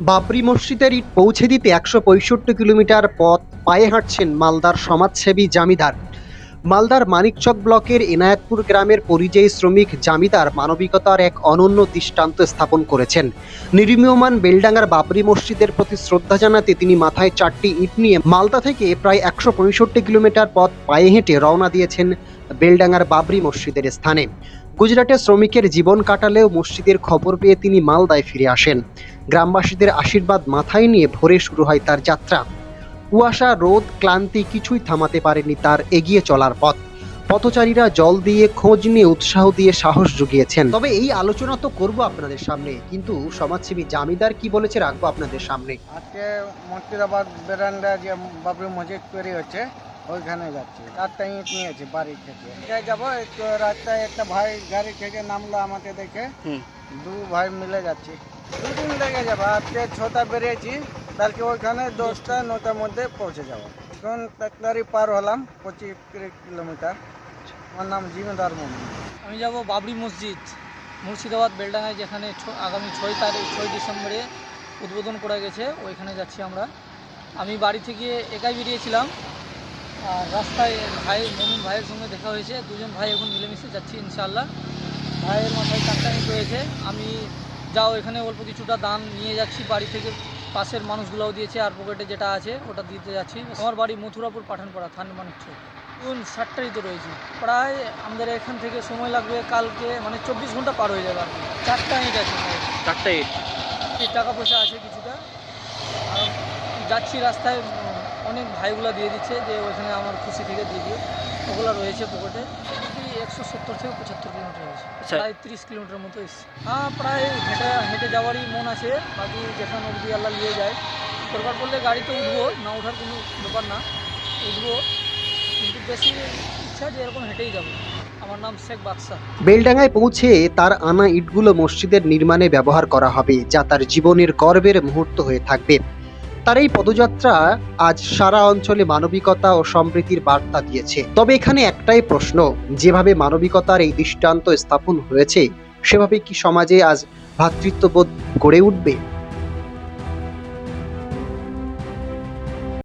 বাবরি মসজিদের ইট পৌঁছে দিতে একশো পঁয়ষট্টি কিলোমিটার পথ পায়ে হাঁটছেন মালদার সমাজসেবী জামিদার। মালদার মানিকচক ব্লকের এনায়েতপুর গ্রামের পরিযায়ী শ্রমিক জামিদার মানবিকতার এক অনন্য দৃষ্টান্ত স্থাপন করেছেন। নির্মীয়মান বেলডাঙ্গার বাবরি মসজিদের প্রতি শ্রদ্ধা জানাতে তিনি মাথায় চারটি ইট নিয়ে মালদা থেকে প্রায় একশো পঁয়ষট্টি কিলোমিটার পথ পায়ে হেঁটে রওনা দিয়েছেন বেলডাঙ্গার বাবরি মসজিদের স্থানে। গুজরাটে শ্রমিকের জীবন কাটালেও মসজিদের খবর পেয়ে তিনি মালদায় ফিরে আসেন। গ্রামবাসীদের আশীর্বাদ মাথায় নিয়ে ভোরে শুরু হয় তার যাত্রা। কুয়াশা, রোদ, ক্লান্তি কিছুই থামাতে পারেনি তার এগিয়ে চলার পথ। পথচারীরা জল দিয়ে, খোঁজ নিয়ে উৎসাহ দিয়ে সাহস জুগিয়েছেন। তবে এই আলোচনা তো করব আপনাদের সামনে, কিন্তু সমাজসেবী জামিদার কি বলেছে রাখব আপনাদের সামনে। আজকে মুর্শিদাবাদ বেরান্ডা যে বাবরি মসজিদ তৈরি হচ্ছে ওইখানে যাচ্ছি। চারটা ইট নিয়েছি বাড়ি থেকে। এটাই যাব একটু রাস্তায় একটা ভাই গাড়ি থেকে নামলো আমাকে দেখে। দু ভাই মিলে যাচ্ছি। দুদিন লেগে যাবে আজকে ছটা বেরিয়েছি কালকে ওইখানে দশটা নটার মধ্যে পৌঁছে যাব। এখন তাকলারি পার হলাম পঁচিশ কিলোমিটার। আমার নাম জিমেদার মোহাম্মদ। আমি যাব বাবরি মসজিদ মুর্শিদাবাদ বেলডাঙ্গায় যেখানে ছ- আগামী ছয় তারিখ ছয় ডিসেম্বরে উদ্বোধন করা গেছে ওইখানে যাচ্ছি আমরা। আমি বাড়ি থেকে একাই বেরিয়েছিলাম আর রাস্তায় ভাই মমিন ভাইয়ের সঙ্গে দেখা হয়েছে। দুজন ভাই এখন মিলেমিশে যাচ্ছি ইনশাআল্লাহ। ভাইয়ের মাথায় চারটা ইট রয়েছে। আমি যাও এখানে অল্প কিছুটা দান নিয়ে যাচ্ছি। বাড়ি থেকে পাশের মানুষগুলোও দিয়েছে আর পকেটে যেটা আছে ওটা দিতে যাচ্ছি। আমার বাড়ি মথুরাপুর পাঠানপাড়া থান মানিকচক এখন ষাটটাই তো রয়েছে। প্রায় আমাদের এখান থেকে সময় লাগবে কালকে মানে চব্বিশ ঘণ্টা পার হয়ে যাবে আর কি। চারটা ইট আছে। চারটা ইট? টাকা পয়সা আছে কিছুটা। আর যাচ্ছি রাস্তায় অনেক ভাইগুলো দিয়ে দিচ্ছে যে ওইখানে আমার খুশি থেকে দিয়ে দিও। ওগুলো রয়েছে পকেটে। একশো সত্তর থেকে পঁচাত্তর কিলোমিটার হয়েছে আচ্ছা। প্রায় তিরিশ কিলোমিটার মতো এসছে। হ্যাঁ প্রায় হেঁটে হেঁটে যাওয়ারই মন আছে। বাকি যেখানে অবধি আল্লাহ নিয়ে যায়। দরকার পড়লে গাড়িতে উঠবো না ওঠার কোনো ব্যাপার না। উঠবো। কিন্তু বেশি ইচ্ছা যে এরকম হেঁটেই যাব। আমার নাম শেখ বাদশাহ। বেলডাঙ্গায় পৌঁছে তার আনা ইটগুলো মসজিদের নির্মাণে ব্যবহার করা হবে যা তার জীবনের গর্বের মুহূর্ত হয়ে থাকবে। তার এই পদযাত্রা আজ সারা অঞ্চলে মানবিকতা ও সম্প্রীতির বার্তা দিয়েছে। তবে এখানে একটাই প্রশ্ন, যেভাবে মানবিকতার এই দৃষ্টান্ত স্থাপন হয়েছে, সেভাবে কি সমাজে আজ ভ্রাতৃত্ববোধ গড়ে উঠবে?